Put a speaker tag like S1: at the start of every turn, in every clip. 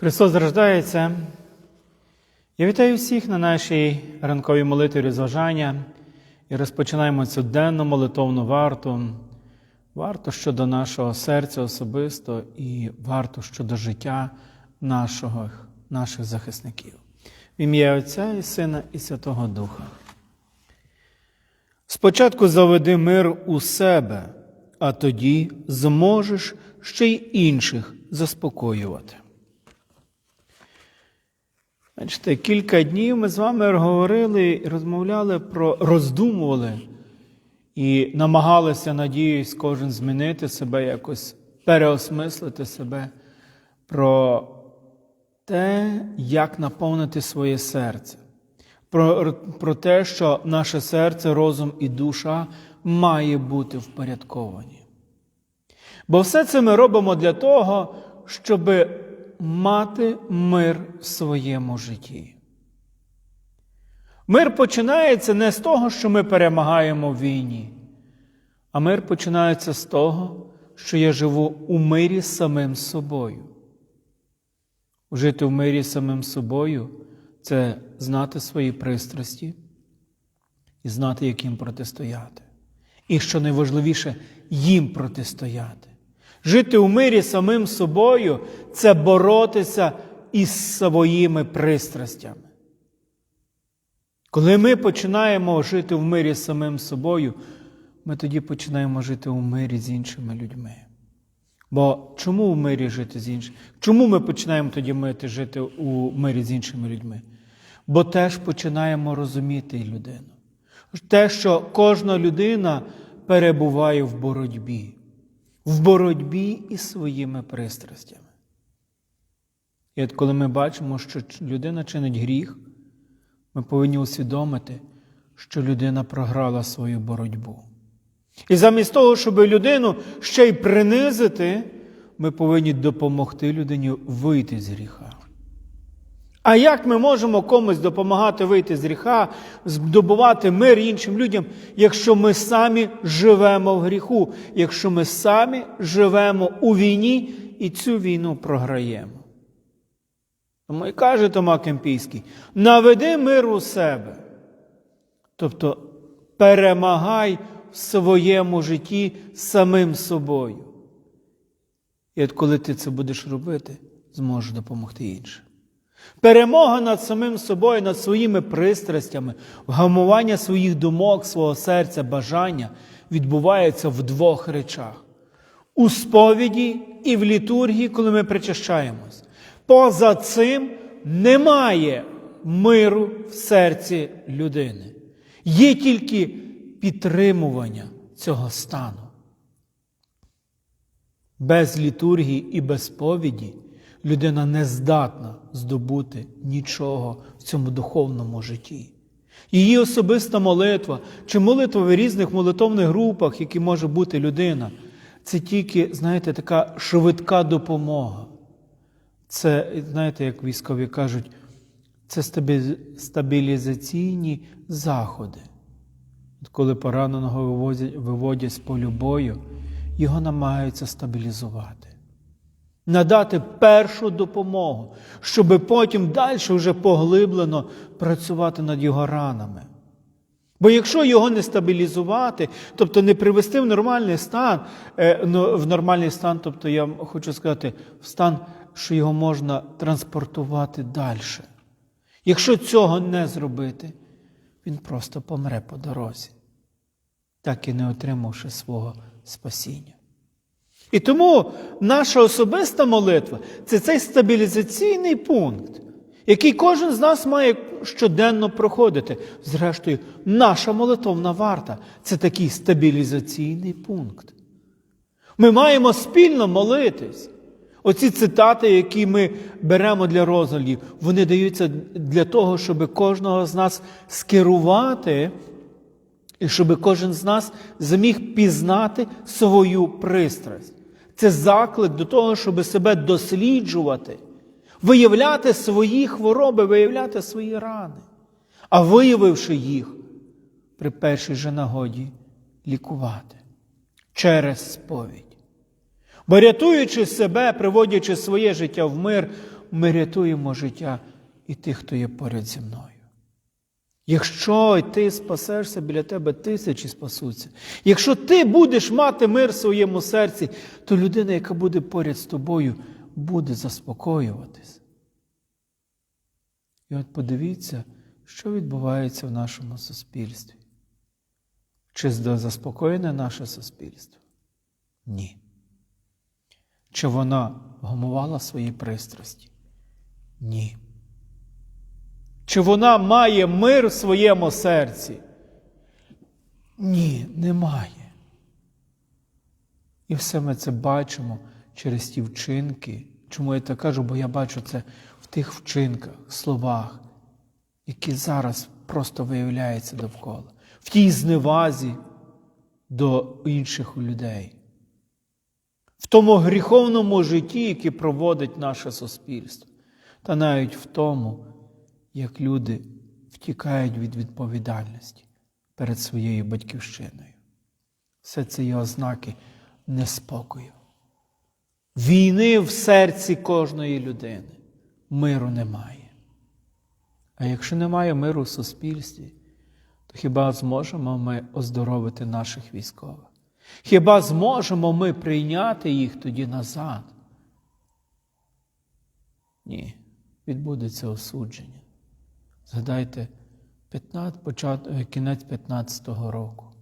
S1: Христос рождається. Я вітаю всіх на нашій ранковій молитві розважання і розпочинаємо цю денну молитовну варту. Варту щодо нашого серця особисто і варту щодо життя нашого, наших захисників. В ім'я Отця і Сина і Святого Духа. Спочатку заведи мир у себе, а тоді зможеш ще й інших заспокоювати. Бачите, кілька днів ми з вами говорили і розмовляли про роздумували і намагалися, надіюсь, кожен змінити себе, якось переосмислити себе про те, як наповнити своє серце, про, про те, що наше серце, розум і душа має бути впорядковані. Бо все це ми робимо для того, щоб мати мир в своєму житті. Мир починається не з того, що ми перемагаємо в війні, а мир починається з того, що я живу у мирі з самим собою. Жити в мирі з самим собою це знати свої пристрасті і знати, як їм протистояти. І що найважливіше, їм протистояти. Жити у мирі самим собою це боротися із своїми пристрастями. Коли ми починаємо жити в мирі самим собою, ми тоді починаємо жити у мирі з іншими людьми. Бо чому в мирі жити з іншими? Чому ми починаємо тоді мити жити у мирі з іншими людьми? Бо теж починаємо розуміти людину. Те, що кожна людина перебуває в боротьбі, в боротьбі із своїми пристрастями. І от коли ми бачимо, що людина чинить гріх, ми повинні усвідомити, що людина програла свою боротьбу. І замість того, щоб людину ще й принизити, ми повинні допомогти людині вийти з гріха. А як ми можемо комусь допомагати вийти з гріха, здобувати мир іншим людям, якщо ми самі живемо в гріху, якщо ми самі живемо у війні і цю війну програємо? Тому і каже Тома Кемпійський: наведи мир у себе. Тобто перемагай в своєму житті самим собою. І от коли ти це будеш робити, зможеш допомогти іншим. Перемога над самим собою, над своїми пристрастями, вгамування своїх думок, свого серця, бажання відбувається в двох речах: у сповіді і в літургії, коли ми причащаємось. Поза цим немає миру в серці людини. Є тільки підтримування цього стану. Без літургії і без сповіді людина не здатна здобути нічого в цьому духовному житті. Її особиста молитва чи молитва в різних молитовних групах, які може бути людина, це тільки, знаєте, така швидка допомога. Це, знаєте, як військові кажуть, це стабілізаційні заходи. Коли пораненого виводять з полю бою, його намагаються стабілізувати надати першу допомогу, щоб потім далі вже поглиблено працювати над його ранами. Бо якщо його не стабілізувати, тобто не привести в нормальний стан, в нормальний стан, тобто я хочу сказати, в стан, що його можна транспортувати далі. Якщо цього не зробити, він просто помре по дорозі, так і не отримавши свого спасіння. І тому наша особиста молитва це цей стабілізаційний пункт, який кожен з нас має щоденно проходити. Зрештою, наша молитовна варта це такий стабілізаційний пункт. Ми маємо спільно молитись. Оці цитати, які ми беремо для розділів, вони даються для того, щоб кожного з нас скерувати, і щоб кожен з нас зміг пізнати свою пристрасть. Це заклик до того, щоб себе досліджувати, виявляти свої хвороби, виявляти свої рани, а виявивши їх, при першій же нагоді лікувати через сповідь. Бо рятуючи себе, приводячи своє життя в мир, ми рятуємо життя і тих, хто є поряд зі мною. Якщо ти спасешся, біля тебе тисячі спасуться. Якщо ти будеш мати мир в своєму серці, то людина, яка буде поряд з тобою, буде заспокоюватись. І от подивіться, що відбувається в нашому суспільстві. Чи заспокоєне наше суспільство? Ні. Чи вона гамувала свої пристрасті? Ні. Чи вона має мир в своєму серці? Ні, немає. І все ми це бачимо через ті вчинки. Чому я так кажу? Бо я бачу це в тих вчинках, словах, які зараз просто виявляються довкола, в тій зневазі до інших людей, в тому гріховному житті, яке проводить наше суспільство, та навіть в тому, як люди втікають від відповідальності перед своєю батьківщиною. Все це є ознаки неспокою. Війни в серці кожної людини. Миру немає. А якщо немає миру в суспільстві, то хіба зможемо ми оздоровити наших військових? Хіба зможемо ми прийняти їх тоді назад? Ні, відбудеться осудження. Згадайте 15, почат, кінець 15-го року,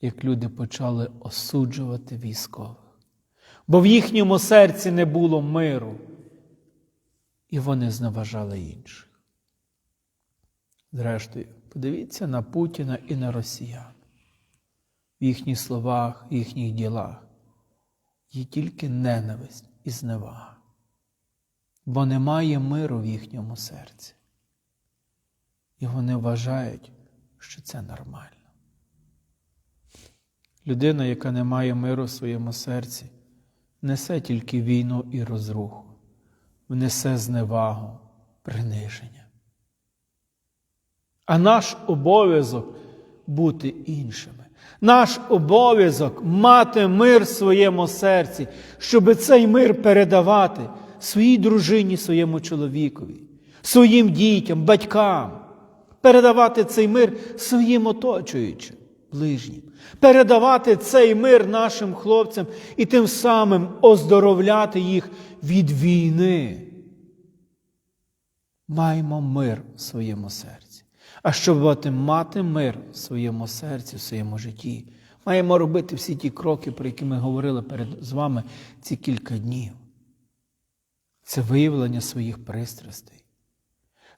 S1: як люди почали осуджувати військових, бо в їхньому серці не було миру, і вони зневажали інших. Зрештою, подивіться на Путіна і на росіян. В їхніх словах, в їхніх ділах є тільки ненависть і зневага, бо немає миру в їхньому серці. І вони вважають, що це нормально. Людина, яка не має миру в своєму серці, несе тільки війну і розруху, внесе зневагу, приниження. А наш обов'язок бути іншими. Наш обов'язок мати мир в своєму серці, щоб цей мир передавати своїй дружині, своєму чоловікові, своїм дітям, батькам передавати цей мир своїм оточуючим, ближнім, передавати цей мир нашим хлопцям і тим самим оздоровляти їх від війни. Маємо мир в своєму серці. А щоб мати мир в своєму серці, в своєму житті, маємо робити всі ті кроки, про які ми говорили перед з вами ці кілька днів. Це виявлення своїх пристрастей.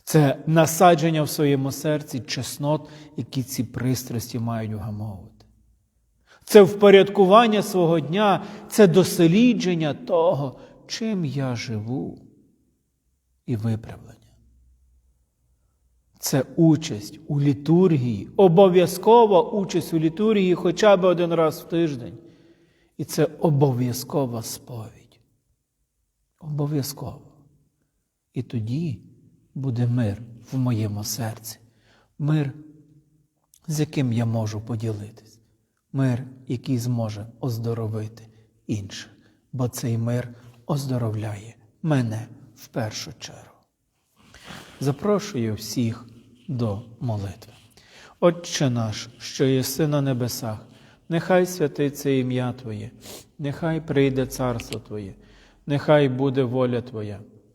S1: Це насадження в своєму серці чеснот, які ці пристрасті мають вгамовувати. Це впорядкування свого дня, це дослідження того, чим я живу і виправлення. Це участь у літургії, обов'язкова участь у літургії хоча б один раз в тиждень. І це обов'язкова сповідь. Обов'язково. І тоді буде мир в моєму серці, мир, з яким я можу поділитись, мир, який зможе оздоровити інших, бо цей мир оздоровляє мене в першу чергу. Запрошую всіх до молитви. Отче наш, що єси на небесах, нехай святиться ім'я Твоє, нехай прийде царство Твоє, нехай буде воля Твоя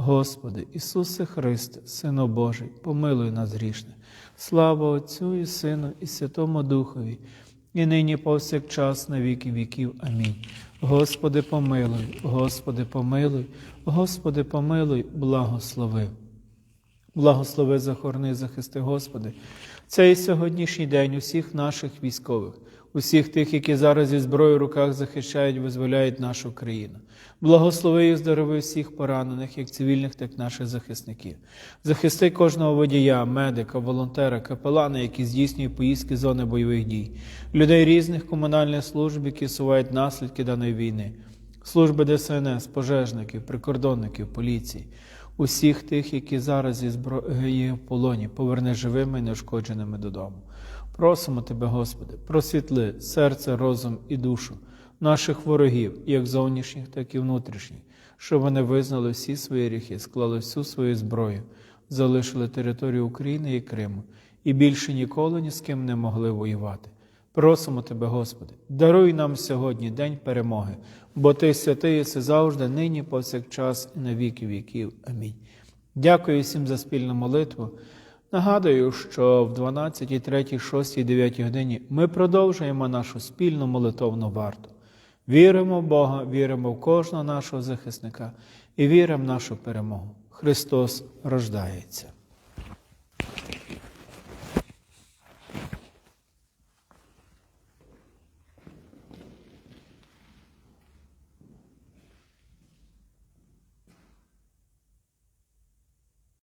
S1: Господи, Ісусе Христе, Сину Божий, помилуй нас грішне. Слава Отцю і Сину, і Святому Духові, і нині повсякчас на віки віків. Амінь. Господи, помилуй, Господи, помилуй, Господи, помилуй, благослови. Благослови, захорони, захисти, Господи, цей сьогоднішній день усіх наших військових, усіх тих, які зараз зі зброєю в руках захищають, визволяють нашу країну. Благослови і здорови всіх поранених, як цивільних, так і наших захисників. Захисти кожного водія, медика, волонтера, капелана, які здійснюють поїздки зони бойових дій, людей різних комунальних служб, які сувають наслідки даної війни, служби ДСНС, пожежників, прикордонників, поліції усіх тих, які зараз зброєю в полоні, поверни живими і неушкодженими додому. Просимо Тебе, Господи, просвітли серце, розум і душу наших ворогів, як зовнішніх, так і внутрішніх, щоб вони визнали всі свої гріхи, склали всю свою зброю, залишили територію України і Криму і більше ніколи ні з ким не могли воювати. Просимо Тебе, Господи, даруй нам сьогодні день перемоги, бо Ти святий єси завжди, нині, повсякчас і на віки віків. Амінь. Дякую всім за спільну молитву. Нагадую, що в 12, 3, 6, 9 годині ми продовжуємо нашу спільну молитовну варту. Віримо в Бога, віримо в кожного нашого захисника і віримо в нашу перемогу. Христос рождається.